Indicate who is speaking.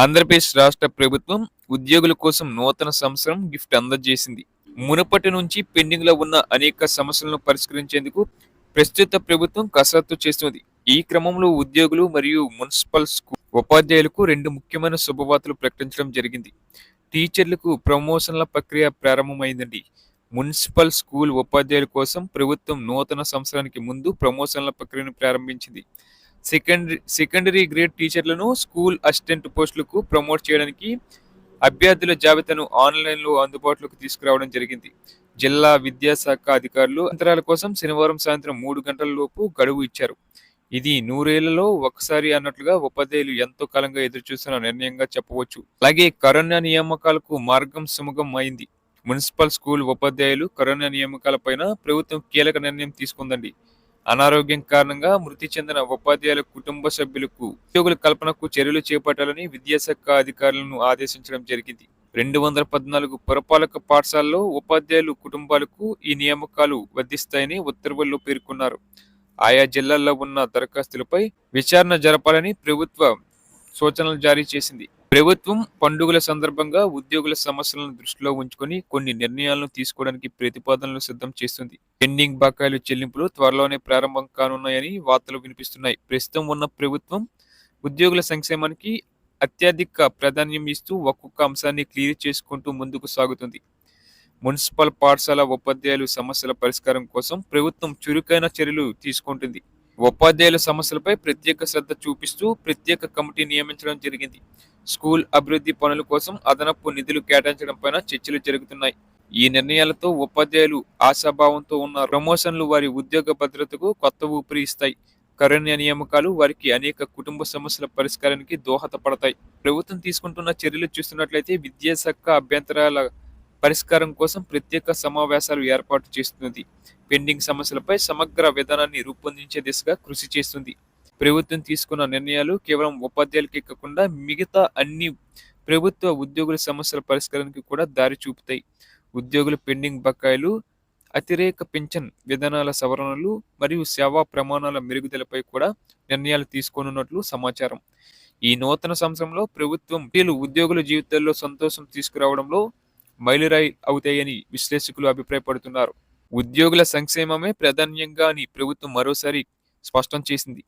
Speaker 1: ఆంధ్రప్రదేశ్ రాష్ట్ర ప్రభుత్వం ఉద్యోగుల కోసం నూతన సంవత్సరం గిఫ్ట్ అందజేసింది. మునుపటి నుంచి పెండింగ్లో ఉన్న అనేక సమస్యలను పరిష్కరించేందుకు ప్రస్తుత ప్రభుత్వం కసరత్తు చేస్తుంది ఈ క్రమంలో ఉద్యోగులు మరియు మున్సిపల్ స్కూల్ ఉపాధ్యాయులకు రెండు ముఖ్యమైన శుభవార్తలు ప్రకటించడం జరిగింది. టీచర్లకు ప్రమోషన్ల ప్రక్రియ ప్రారంభమైందండి. మున్సిపల్ స్కూల్ ఉపాధ్యాయుల కోసం ప్రభుత్వం నూతన సంవత్సరానికి ముందు ప్రమోషన్ల ప్రక్రియను ప్రారంభించింది. సెకండరీ సెకండరీ గ్రేడ్ టీచర్లను స్కూల్ అసిస్టెంట్ పోస్టులకు ప్రమోట్ చేయడానికి అభ్యర్థుల జాబితాను ఆన్లైన్లో అందుబాటులోకి తీసుకురావడం జరిగింది. జిల్లా విద్యాశాఖ అధికారులు అంతరాల కోసం శనివారం సాయంత్రం మూడు గంటల లోపు గడువు ఇచ్చారు. ఇది నూరేళ్ళలో ఒకసారి అన్నట్లుగా ఉపాధ్యాయులు ఎంతో కాలంగా ఎదురుచూస్తున్న నిర్ణయంగా చెప్పవచ్చు. అలాగే కరోనా నియామకాలకు మార్గం సుముఖం అయింది. మున్సిపల్ స్కూల్ ఉపాధ్యాయులు కరోనా నియామకాలపైన ప్రభుత్వం కీలక నిర్ణయం తీసుకుందండి. అనారోగ్యం కారణంగా మృతి చెందిన ఉపాధ్యాయుల కుటుంబ సభ్యులకు ఉద్యోగుల కల్పనకు చర్యలు చేపట్టాలని విద్యాశాఖ అధికారులను ఆదేశించడం జరిగింది. రెండు వందల పద్నాలుగు పురపాలక పాఠశాలలో ఉపాధ్యాయులు కుటుంబాలకు ఈ నియామకాలు వర్ధిస్తాయని ఉత్తర్వుల్లో పేర్కొన్నారు. ఆయా జిల్లాల్లో ఉన్న దరఖాస్తులపై విచారణ జరపాలని ప్రభుత్వ సూచనలు జారీ చేసింది. ప్రభుత్వం పండుగల సందర్భంగా ఉద్యోగుల సమస్యలను దృష్టిలో ఉంచుకొని కొన్ని నిర్ణయాలను తీసుకోవడానికి ప్రతిపాదనలు సిద్ధం చేస్తుంది. పెండింగ్ బకాయిలు చెల్లింపులు త్వరలోనే ప్రారంభం కానున్నాయని వార్తలు వినిపిస్తున్నాయి. ప్రస్తుతం ఉన్న ప్రభుత్వం ఉద్యోగుల సంక్షేమానికి అత్యధిక ప్రాధాన్యం ఇస్తూ ఒక్కొక్క అంశాన్ని క్లియర్ చేసుకుంటూ ముందుకు సాగుతుంది. మున్సిపల్ పాఠశాల ఉపాధ్యాయులు సమస్యల పరిష్కారం కోసం ప్రభుత్వం చురుకైన చర్యలు తీసుకుంటుంది. ఉపాధ్యాయుల సమస్యలపై ప్రత్యేక శ్రద్ధ చూపిస్తూ ప్రత్యేక కమిటీ నియమించడం జరిగింది. స్కూల్ అభివృద్ధి పనుల కోసం అదనపు నిధులు కేటాయించడం పైన చర్చలు జరుగుతున్నాయి. ఈ నిర్ణయాలతో ఉపాధ్యాయులు ఆశాభావంతో ఉన్న ప్రమోషన్లు వారి ఉద్యోగ భద్రతకు కొత్త ఊపిరి ఇస్తాయి. కరుణ్య నియామకాలు వారికి అనేక కుటుంబ సమస్యల పరిష్కారానికి దోహదపడతాయి. ప్రభుత్వం తీసుకుంటున్న చర్యలు చూస్తున్నట్లయితే విద్యాశాఖ అభ్యంతరాల పరిష్కారం కోసం ప్రత్యేక సమావేశాలు ఏర్పాటు చేస్తుంది పెండింగ్ సమస్యలపై సమగ్ర విధానాన్ని రూపొందించే దిశగా కృషి చేస్తుంది. ప్రభుత్వం తీసుకున్న నిర్ణయాలు కేవలం ఉపాధ్యాయులకే కాకుండా మిగతా అన్ని ప్రభుత్వ ఉద్యోగుల సమస్యల పరిష్కారానికి కూడా దారి చూపుతాయి. ఉద్యోగుల పెండింగ్ బకాయిలు అతిరేక పింఛన్ విధానాల సవరణలు మరియు సేవా ప్రమాణాల మెరుగుదలపై కూడా నిర్ణయాలు తీసుకోనున్నట్లు సమాచారం. ఈ నూతన సంవత్సరంలో ప్రభుత్వం వీళ్ళు ఉద్యోగుల జీవితాల్లో సంతోషం తీసుకురావడంలో మైలురాయి అవుతాయని విశ్లేషకులు అభిప్రాయపడుతున్నారు. ఉద్యోగుల సంక్షేమమే ప్రాధాన్యంగా అని ప్రభుత్వం మరోసారి స్పష్టం చేసింది.